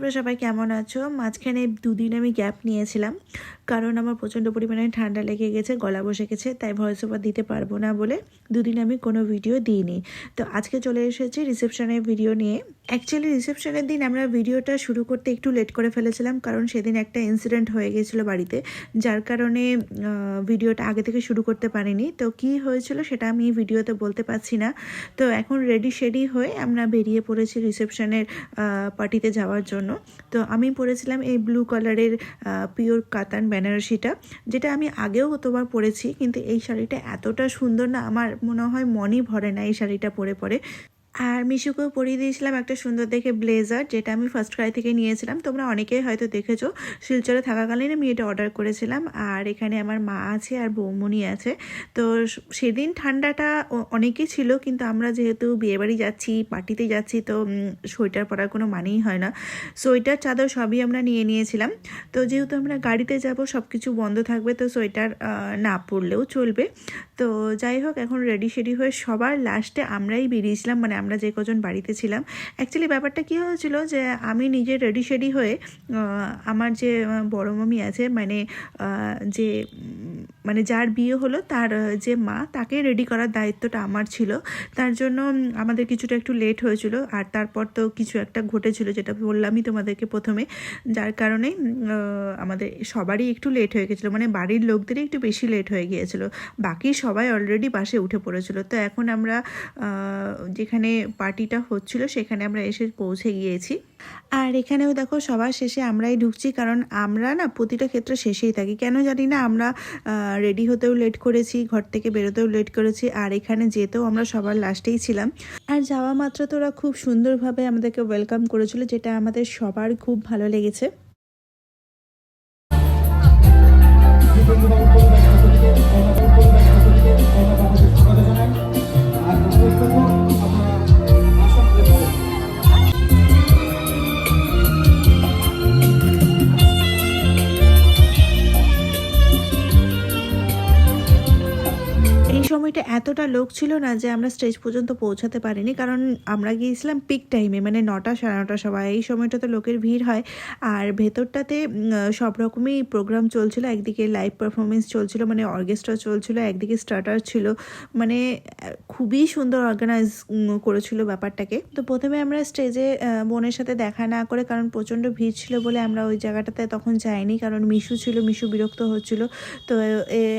তোমরা সবাই কেমন আছো? মাঝখানে দুদিন আমি গ্যাপ নিয়েছিলাম। কারণ আমার প্রচণ্ড পরিমাণে ঠান্ডা লেগে গেছে, গলা বসে গেছে, তাই ভয়েস ওভার দিতে পারব না বলে দুদিন আমি কোনো ভিডিও দিইনি। তো আজকে চলে এসেছি রিসেপশনের ভিডিও নিয়ে। অ্যাকচুয়ালি রিসেপশনের দিন আমরা ভিডিওটা শুরু করতে একটু লেট করে ফেলেছিলাম, কারণ সেদিন একটা ইনসিডেন্ট হয়ে গেছিল বাড়িতে, যার কারণে ভিডিওটা আগে থেকে শুরু করতে পারিনি। তো কি হয়েছিল সেটা আমি ভিডিওতে বলতে পারছি না। তো এখন রেডি শেডি হয়ে আমরা বেরিয়ে পড়েছি রিসেপশনের পার্টিতে যাওয়ার জন্য। তো আমি পরেছিলাম এই ব্লু কালারের পিওর কাতান বেনারসিটা, যেটা আমি আগেও কতবার পরেছি, কিন্তু এই শাড়িটা এতটা সুন্দর না, আমার মনে হয় মনই ভরে না এই শাড়িটা পরে পরে। আর মিশুকেও পরিয়ে দিয়েছিলাম একটা সুন্দর দেখে ব্লেজার, যেটা আমি ফার্স্ট ক্রাই থেকে নিয়েছিলাম। তোমরা অনেকেই হয়তো দেখেছ, শিলচরে থাকাকালীন আমি এটা অর্ডার করেছিলাম। আর এখানে আমার মা আছে আর বৌমনি আছে। তো সেদিন ঠান্ডাটা অনেকই ছিল, কিন্তু আমরা যেহেতু বিয়েবাড়ি যাচ্ছি, পার্টিতে যাচ্ছি, তো সোয়েটার পরার কোনো মানেই হয় না। সোয়েটার, চাদর সবই আমরা নিয়ে নিয়েছিলাম। তো যেহেতু আমরা গাড়িতে যাব সব কিছু বন্ধ থাকবে, তো সোয়েটার না পরলেও চলবে। তো যাই হোক, এখন রেডি শেডি হয়ে সবার লাস্টে আমরাই বেরিয়েছিলাম। মানে আমরা যে কজন বাড়িতে ছিলাম অ্যাকচুয়ালি ব্যাপারটা কী হয়েছিল যে আমি নিজে রেডি শেডি হয়ে আমার যে বড়ো মামি আছে মানে যে মানে যার বিয়ে হলো তার যে মা, তাকে রেডি করার দায়িত্বটা আমার ছিল। তার জন্য আমাদের কিছুটা একটু লেট হয়েছিল আর তারপর তো কিছু একটা ঘটেছিল যেটা বললামই তোমাদেরকে প্রথমে। যার কারণে আমাদের সবারই একটু লেট হয়ে গেছিল মানে বাড়ির লোকদেরই একটু বেশি লেট হয়ে গিয়েছিল। বাকি সবাই অলরেডি বাসে উঠে পড়েছিল। তো এখন আমরা যেখানে পার্টিটা হচ্ছিল সেখানে আমরা এসে পৌঁছে গিয়েছি। আর এখানেও দেখো সবার শেষে আমরাই ঢুকছি, কারণ আমরা না প্রতিটা ক্ষেত্রে শেষেই থাকি। কেন জানি না আমরা রেডি হতেও লেট করেছি, ঘর থেকে বেরোতেও লেট করেছি, আর এখানে যেতেও আমরা সবার লাস্টেই ছিলাম। আর যাওয়া মাত্র তো ওরা খুব সুন্দরভাবে আমাদেরকে ওয়েলকাম করেছিল, যেটা আমাদের সবার খুব ভালো লেগেছে। এতটা লোক ছিল না যে আমরা স্টেজ পর্যন্ত পৌঁছাতে পারিনি। কারণ আমরা গিয়েছিলাম পিক টাইমে মানে নটা, সাড়ে নটা সময় এই সময়টাতে লোকের ভিড় হয়। আর ভেতরটাতে সব রকমই প্রোগ্রাম চলছিল। একদিকে লাইভ পারফরমেন্স চলছিল মানে অর্কেস্ট্রা চলছিল, একদিকে স্টার্টার ছিল। মানে খুবই সুন্দর অর্গানাইজ করেছিল ব্যাপারটাকে। তো প্রথমে আমরা স্টেজে বোনের সাথে দেখা না করে, কারণ প্রচণ্ড ভিড় ছিল বলে আমরা ওই জায়গাটাতে তখন যাইনি। কারণ মিশু ছিল, মিশু বিরক্ত হচ্ছিল। তো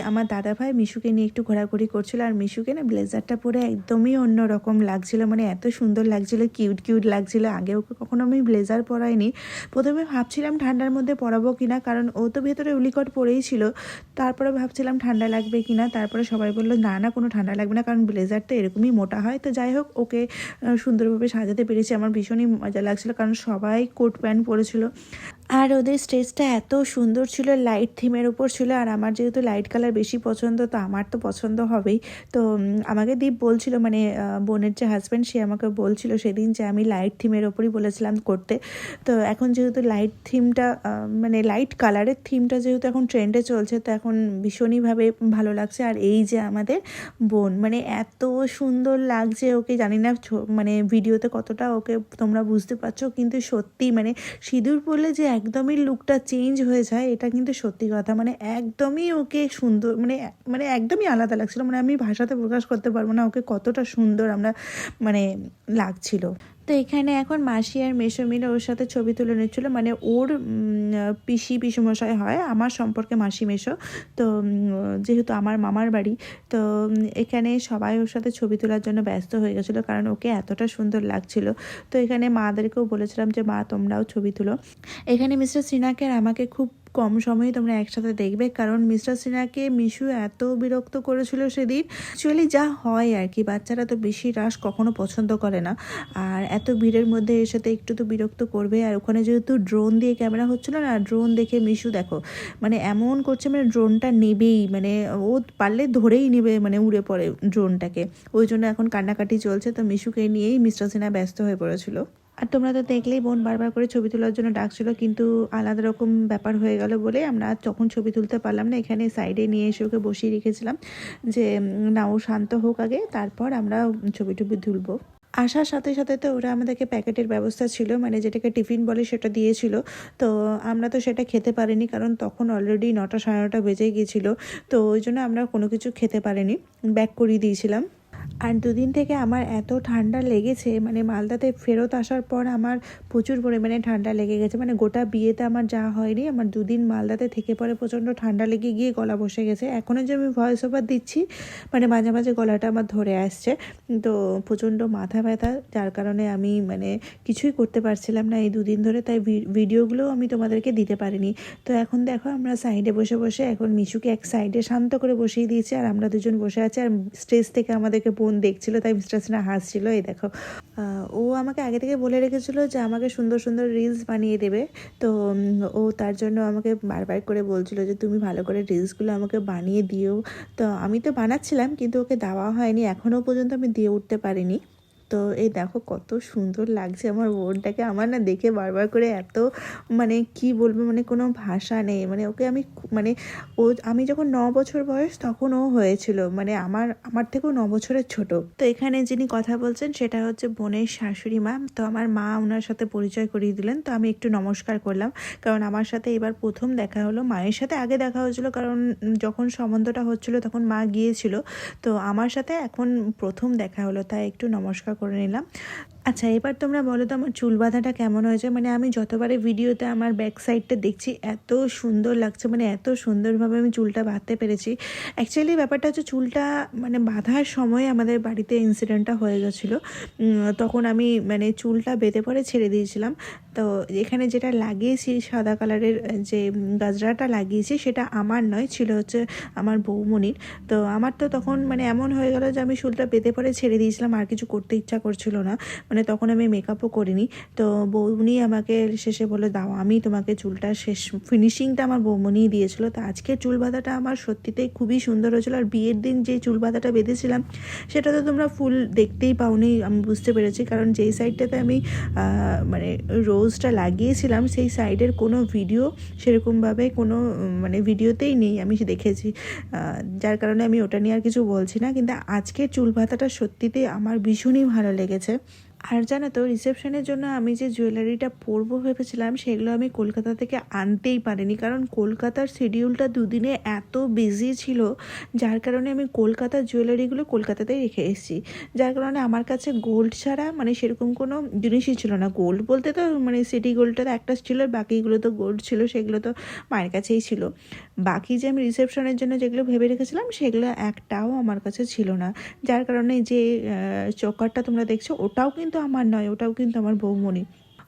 আমার দাদা ভাই মিশুকে নিয়ে একটু ঘোরাঘুরি করছিল। আর মিশুকে না ব্লেজারটা পরে একদমই অন্যরকম লাগছিল। মানে এত সুন্দর লাগছিল, কিউট কিউট লাগছিল। আগে ওকে কখনো আমি ব্লেজার পরাইনি। প্রথমে ভাবছিলাম ঠান্ডার মধ্যে পরাবো কিনা, কারণ ও তো ভেতরে উলিকট পরেই ছিল। তারপরে ভাবছিলাম ঠান্ডা লাগবে কিনা, তারপরে সবাই বলল, না না, কোনো ঠান্ডা লাগবে না, কারণ ব্লেজার তো এরকমই মোটা হয়। তো যাই হোক, ওকে সুন্দরভাবে সাজাতে পেরেছি। আমার ভীষণই মজা লাগছিল, কারণ সবাই কোট প্যান্ট পরেছিল। আর ওদের স্টেজটা এত সুন্দর ছিল লাইট থিমের উপর ছিল, আর আমার যেহেতু লাইট কালার বেশি পছন্দ, তো আমার তো পছন্দ হবেই। তো আমাকে দীপ বলছিল মানে বোনের যে হাজব্যান্ড সে আমাকে বলছিল সেদিন যে আমি লাইট থিমের ওপরই বলেছিলাম করতে। তো এখন যেহেতু লাইট থিমটা মানে লাইট কালারের থিমটা যেহেতু এখন ট্রেন্ডে চলছে, তো এখন ভীষণইভাবে ভালো লাগছে। আর এই যে আমাদের বোন মানে এত সুন্দর লাগছে ওকে, জানি না মানে ভিডিওতে কতটা ওকে তোমরা বুঝতে পারছ, কিন্তু সত্যি মানে সিঁদুর পরলে যে একদমই লুকটা চেঞ্জ হয়ে যায়, এটা কিন্তু সত্যি কথা। মানে একদমই ওকে সুন্দর মানে মানে একদমই আলাদা লাগছিল। মানে আমি ভাষাতে প্রকাশ করতে পারব না ওকে কতটা সুন্দর আমরা মানে লাগছিল। তো এখানে এখন মাসি আর মেসো মিলে ওর সাথে ছবি তুলে নিচ্ছিল। মানে ওর পিসি পিসমশাই হয়, আমার সম্পর্কে মাসি মেসো। তো যেহেতু আমার মামার বাড়ি, তো এখানে সবাই ওর সাথে ছবি তোলার জন্য ব্যস্ত হয়ে গেছিল কারণ ওকে এতটা সুন্দর লাগছিল। তো এখানে মাদেরকেও বলেছিলাম যে, মা, তোমরাও ছবি তুলো। এখানে মিস্টার সিনহাকে আর আমাকে খুব কম সময়ে তোমরা একসাথে দেখবে। কারণ মিস্টার সিনহাকে মিশু এত বিরক্ত করেছিল সেদিন। অ্যাকচুয়ালি যা হয় আর কি, বাচ্চারা তো বেশি রাস কখনো পছন্দ করে না। আর এত ভিড়ের মধ্যে এর সাথে একটু তো বিরক্ত করবে। আর ওখানে যেহেতু ড্রোন দিয়ে ক্যামেরা হচ্ছিল না ড্রোন দেখে মিশু দেখো মানে এমন করছে মানে ড্রোনটা নেবেই মানে ও পারলে ধরেই নেবে মানে উড়ে পড়ে ড্রোনটাকে ওই জন্য এখন কান্নাকাটি চলছে, তো মিশুকে নিয়েই মিস্টার সিনহা ব্যস্ত হয়ে পড়েছিল। আর তোমরা তো দেখলেই বোন বারবার করে ছবি তোলার জন্য ডাকছিল, কিন্তু আলাদা রকম ব্যাপার হয়ে গেল বলে আমরা তখন ছবি তুলতে পারলাম না। এখানে সাইডে নিয়ে এসে ওকে বসিয়ে রেখেছিলাম যে না ও শান্ত হোক আগে, তারপর আমরা ছবি টবি তুলবো। আসার সাথে সাথে তো ওরা আমাদেরকে প্যাকেটের ব্যবস্থা ছিল মানে যেটাকে টিফিন বলে সেটা দিয়েছিল। তো আমরা তো সেটা খেতে পারিনি, কারণ তখন অলরেডি নটা সাড়ে নটা বেজে গিয়েছিল। তো ওই জন্য আমরা কোনো কিছু খেতে পারিনি, ব্যাক করিয়ে দিয়েছিলাম। আর দুদিন থেকে আমার এত ঠান্ডা লেগেছে মানে মালদাতে ফেরত আসার পর আমার প্রচুর পরিমাণে ঠান্ডা লেগে গেছে। মানে গোটা বিয়েতে আমার যা হয়নি, আমার দুদিন মালদাতে থেকে পরে প্রচণ্ড ঠান্ডা লেগে গিয়ে গলা বসে গেছে। এখনও যে আমি ভয়েস ওভার দিচ্ছি মানে মাঝে মাঝে গলাটা আমার ধরে আসছে। তো প্রচণ্ড মাথা ব্যথা, যার কারণে আমি মানে কিছুই করতে পারছিলাম না। এই দুদিন ধরে তাই ভি- ভিডিওগুলোও আমি তোমাদেরকে দিতে পারিনি। তো এখন দেখো আমরা সাইডে বসে বসে এখন মিশুকে এক সাইডে শান্ত করে বসিয়ে দিয়েছি, আর আমরা দুজন বসে আছি। আর স্টেজ থেকে আমাদেরকে বোন দেখছিল, তাই মিস্টার সিনহা হাসছিল, এই দেখো। ও আমাকে আগে থেকে বলে রেখেছিল যে আমাকে সুন্দর সুন্দর রিলস বানিয়ে দেবে। তো ও তার জন্য আমাকে বারবার করে বলছিল যে তুমি ভালো করে রিলসগুলো আমাকে বানিয়ে দিও। তো আমি তো বানাচ্ছিলাম, কিন্তু ওকে দেওয়া হয়নি। এখনও পর্যন্ত আমি দিয়ে উঠতে পারিনি। তো এই দেখো কত সুন্দর লাগছে আমার বোনটাকে। আমার না দেখে বারবার করে এত মানে কি বলব মানে কোনো ভাষা নেই। মানে ওকে আমি মানে ও, আমি যখন ন বছর বয়স তখন ও হয়েছিল। মানে আমার আমার থেকেও ন বছরের ছোট। তো এখানে যিনি কথা বলছেন সেটা হচ্ছে বোনের শাশুড়ি মা। তো আমার মা ওনার সাথে পরিচয় করিয়ে দিলেন। তো আমি একটু নমস্কার করলাম। কারণ আমার সাথে এবার প্রথম দেখা হলো। মায়ের সাথে আগে দেখা হয়েছিল। কারণ যখন সম্বন্ধটা হচ্ছিল তখন মা গিয়েছিল। তো আমার সাথে এখন প্রথম দেখা হলো। তাই একটু নমস্কার করে নিলাম। আচ্ছা এবার তোমরা বলো তো আমার চুল বাঁধাটা কেমন হয়েছে? মানে আমি যতবারে ভিডিওতে আমার ব্যাক সাইডটা দেখছি, এত সুন্দর লাগছে মানে এত সুন্দরভাবে আমি চুলটা বাঁধতে পেরেছি। অ্যাকচুয়ালি ব্যাপারটা হচ্ছে চুলটা মানে বাঁধার সময় আমাদের বাড়িতে ইনসিডেন্টটা হয়ে গেছিল। তখন আমি মানে চুলটা বেঁধে পরে ছেড়ে দিয়েছিলাম। তো এখানে যেটা লাগিয়েছি সাদা কালারের, যে গাজরাটা লাগিয়েছি, সেটা আমার নয়, ছিল হচ্ছে আমার বৌমনির। তো আমার তো তখন মানে এমন হয়ে গেল যে আমি চুলটা বেঁধে পরে ছেড়ে দিয়েছিলাম, আর কিছু করতে ইচ্ছা করছিল না। মানে তখন আমি মেকআপও করিনি। তো বৌমনি আমাকে শেষে বলে দাও, আমি তোমাকে চুলটা শেষ ফিনিশিংটা আমার বৌমনিই দিয়েছিল। তো আজকে চুল বাঁধাটা আমার সত্যিতেই খুবই সুন্দর হয়েছিল। আর বিয়ের দিন যে চুল বাঁধাটা বেঁধেছিলাম, সেটা তো তোমরা ফুল দেখতেই পাওনি, আমি বুঝতে পেরেছি। কারণ যেই সাইডটাতে আমি মানে রোজটা লাগিয়েছিলাম, সেই সাইডের কোনো ভিডিও সেরকমভাবে কোনো মানে ভিডিওতেই নেই, আমি দেখেছি। যার কারণে আমি ওটা নিয়ে আর কিছু বলছি না। কিন্তু আজকে চুল বাঁধাটা সত্যিতেই আমার ভীষণই ভালো লেগেছে। আর জানো তো রিসেপশনের জন্য আমি যে জুয়েলারিটা পরবো ভেবেছিলাম, সেগুলো আমি কলকাতা থেকে আনতেই পারিনি। কারণ কলকাতার শিডিউলটা দুদিনে এত বিজি ছিল, যার কারণে আমি কলকাতার জুয়েলারিগুলো কলকাতাতেই রেখে এসেছি। যার কারণে আমার কাছে গোল্ড ছাড়া মানে সেরকম কোনো জিনিসই ছিল না। গোল্ড বলতে তো মানে সিটি গোল্ডটা একটা ছিল বাকিগুলো তো গোল্ড ছিল, সেগুলো তো মায়ের কাছেই ছিল। বাকি যে আমি রিসেপশনের জন্য যেগুলো ভেবে রেখেছিলাম, সেগুলো একটাও আমার কাছে ছিল না। যার কারণে যে চকারটা তোমরা দেখছ, ওটাও কিন্তু আমার নয় ওটাও কিন্তু আমার বৌমণি।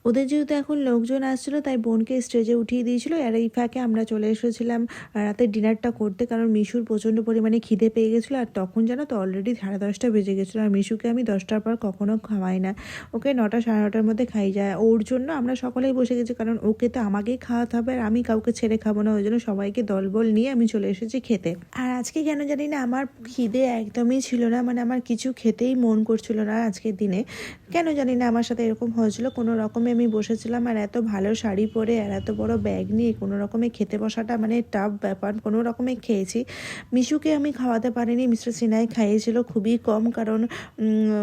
ওদের যেহেতু এখন লোকজন আসছিল, তাই বোনকে স্টেজে উঠিয়ে দিয়েছিল। আর এই ফাঁকে আমরা চলে এসেছিলাম রাতে ডিনারটা করতে। কারণ মিশুর প্রচণ্ড পরিমাণে খিদে পেয়ে গেছিল। আর তখন জানো তো অলরেডি সাড়ে দশটা বেজে গেছিল। আর মিশুকে আমি দশটার পর কখনো খাওয়াই না। ওকে নটা সাড়ে নটার মধ্যে খাই যায়। ওর জন্য আমরা সকলেই বসে গেছি। কারণ ওকে তো আমাকেই খাওয়াতে হবে। আর আমি কাউকে ছেড়ে খাব না। ওই জন্য সবাইকে দলবল নিয়ে আমি চলে এসেছি খেতে। আর আজকে কেন জানি না, আমার খিদে একদমই ছিল না। মানে আমার কিছু খেতেই মন করছিল না আজকের দিনে। কেন জানি না, আমার সাথে এরকম হয়েছিল। কোনো রকমে আমি বসেছিলাম আর এত ভালো শাড়ি পরে আর এত বড় ব্যাগ নিয়ে কোনো রকমে খেতে বসাটা মানে টাফ ব্যাপার। কোনো রকমে খেয়েছি। মিশুকে আমি খাওয়াতে পারিনি, মিস্টার সিনাই খাইয়েছিল খুবই কম কারণ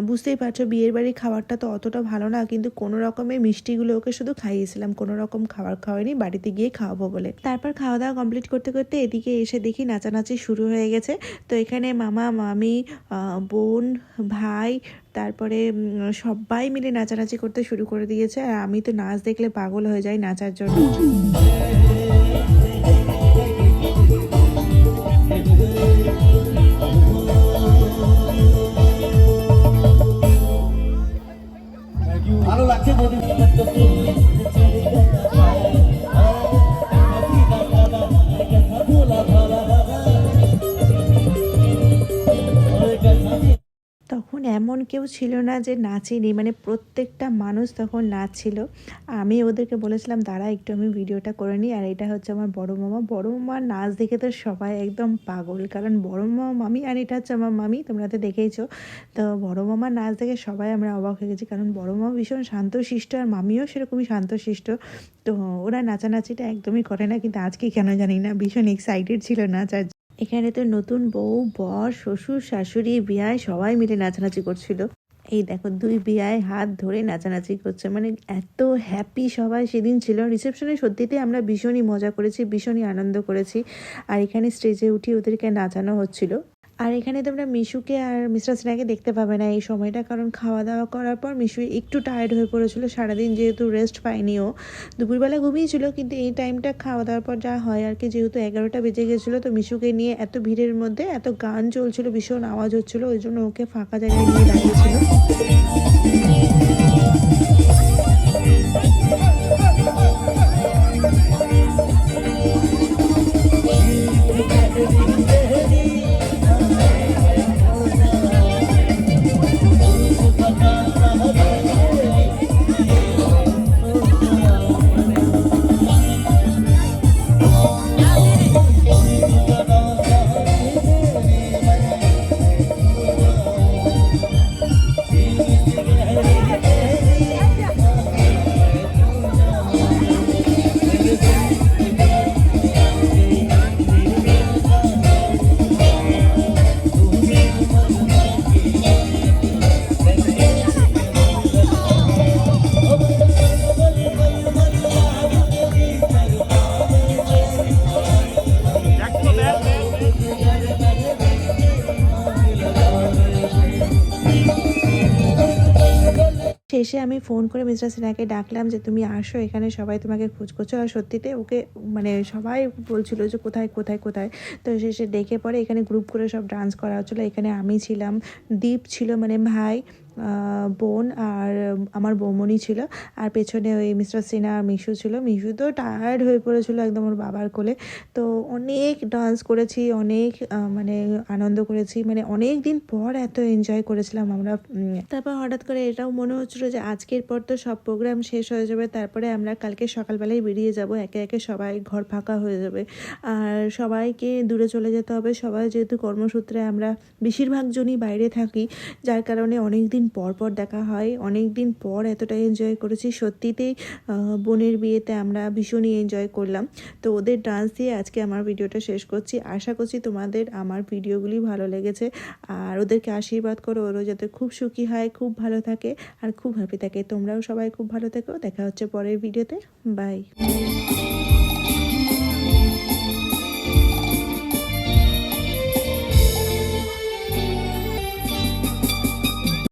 বুঝতেই পারছ বিয়ের বাড়ির খাবারটা তো অতটা ভালো না, কিন্তু কোনো রকমে মিষ্টিগুলো ওকে শুধু খাইয়েছিলাম, কোনো রকম খাবার খাওয়াইনি, বাড়িতে গিয়ে খাওয়াবো বলে। তারপর খাওয়া দাওয়া কমপ্লিট করতে করতে এদিকে এসে দেখি নাচানাচি শুরু হয়ে গেছে। তো এখানে মামা, মামি বোন, ভাই তারপরে সবাই মিলে নাচানাচি করতে শুরু করে দিয়েছে। আর আমি তো নাচ দেখলে পাগল হয়ে যাই নাচার জন্য। ছিল না যে নাচিনি মানে প্রত্যেকটা মানুষ তখন নাচছিল। আমি ওদেরকে বলেছিলাম, দাঁড়া, একটু আমি ভিডিওটা করে নিই। আর এটা হচ্ছে আমার বড় মামা। বড় মামার নাচ দেখে তো সবাই একদম পাগল, কারণ বড় মামা মামি আর এটা হচ্ছে আমার মামি, তোমরা তো দেখেইছো। তো বড় মামার নাচ দেখে সবাই আমরা অবাক হয়ে গেছি, কারণ বড় মামা ভীষণ শান্তশিষ্ট আর মামিও সেরকমই শান্তশিষ্ট। তো ওরা নাচানাচিটা একদমই করে না, কিন্তু আজকে কেন জানি না, ভীষণ এক্সাইটেড ছিল নাচার এখানে তো নতুন বউ, বর, শ্বশুর, শাশুড়ি, বিয়ায় সবাই মিলে নাচানাচি করছিল। এই দেখো দুই বিয়ায় হাত ধরে নাচানাচি করছে। মানে এত হ্যাপি সবাই সেদিন ছিল। রিসেপশনে সত্যিতে আমরা ভীষণই মজা করেছি, ভীষণই আনন্দ করেছি। আর এখানে স্টেজে উঠি ওদেরকে নাচানো হচ্ছিল। আর এখানে তোমরা মিশুকে আর মিস্টার সিনহাকে দেখতে পাবে না এই সময়টা, কারণ খাওয়া দাওয়া করার পর মিশু একটু টায়ার্ড হয়ে পড়েছিল। সারাদিন যেহেতু রেস্ট পায়নি ও। দুপুরবেলা ঘুমিয়েছিল, কিন্তু এই টাইমটা খাওয়া দাওয়ার পর যা হয় আর কি, যেহেতু এগারোটা বেজে গেছিল, তো মিশুকে নিয়ে এত ভিড়ের মধ্যে এত গান চলছিল, ভীষণ আওয়াজ হচ্ছিল, ওই জন্য ওকে ফাঁকা জায়গায় নিয়ে দাঁড়িয়েছিল। শেষে আমি ফোন করে মিস্টার সিনহাকে ডাকলাম যে, তুমি আসো এখানে, সবাই তোমাকে খোঁজ করছ আর সত্যিতে ওকে মানে সবাই বলছিল যে, কোথায় কোথায় কোথায়? তো শেষে ডেকে পরে এখানে গ্রুপ করে সব ডান্স করা হচ্ছিল। এখানে আমি ছিলাম, দীপ ছিল মানে ভাই। বোন আর আমার বৌমনি ছিল। আর পেছনে ওই মিস্টার সিনহা আর মিশু ছিল। মিশু তো টায়ার্ড হয়ে পড়েছিল একদম ওর বাবার কোলে। তো অনেক ডান্স করেছি, অনেক মানে আনন্দ করেছি। মানে অনেক দিন পর এত এনজয় করেছিলাম আমরা তারপর হঠাৎ করে এটাও মনে হচ্ছিল যে আজকের পর তো সব প্রোগ্রাম শেষ হয়ে যাবে। তারপরে আমরা কালকে সকালবেলায় বেরিয়ে যাব। একে একে সবাই ঘর ফাঁকা হয়ে যাবে। আর সবাইকে দূরে চলে যেতে হবে। সবাই যেহেতু কর্মসূত্রে আমরা বেশিরভাগ জনই বাইরে থাকি, যার কারণে অনেক দিন পর পর দেখা হয়। অনেক দিন পর এতটা এনজয় করেছি। সত্যিতেই বোনের বিয়েতে আমরা ভীষণই এনজয় করলাম। তো ওদের ডান্স দিয়ে আজকে আমার ভিডিওটা শেষ করছি। আশা করছি তোমাদের আমার ভিডিওগুলি ভালো লেগেছে। আর ওদেরকে আশীর্বাদ করো। ওরও যাতে খুব সুখী হয়, খুব ভালো থাকে, আর খুব হ্যাপি থাকে। তোমরাও সবাই খুব ভালো থেকো। দেখা হচ্ছে পরের ভিডিওতে। বাই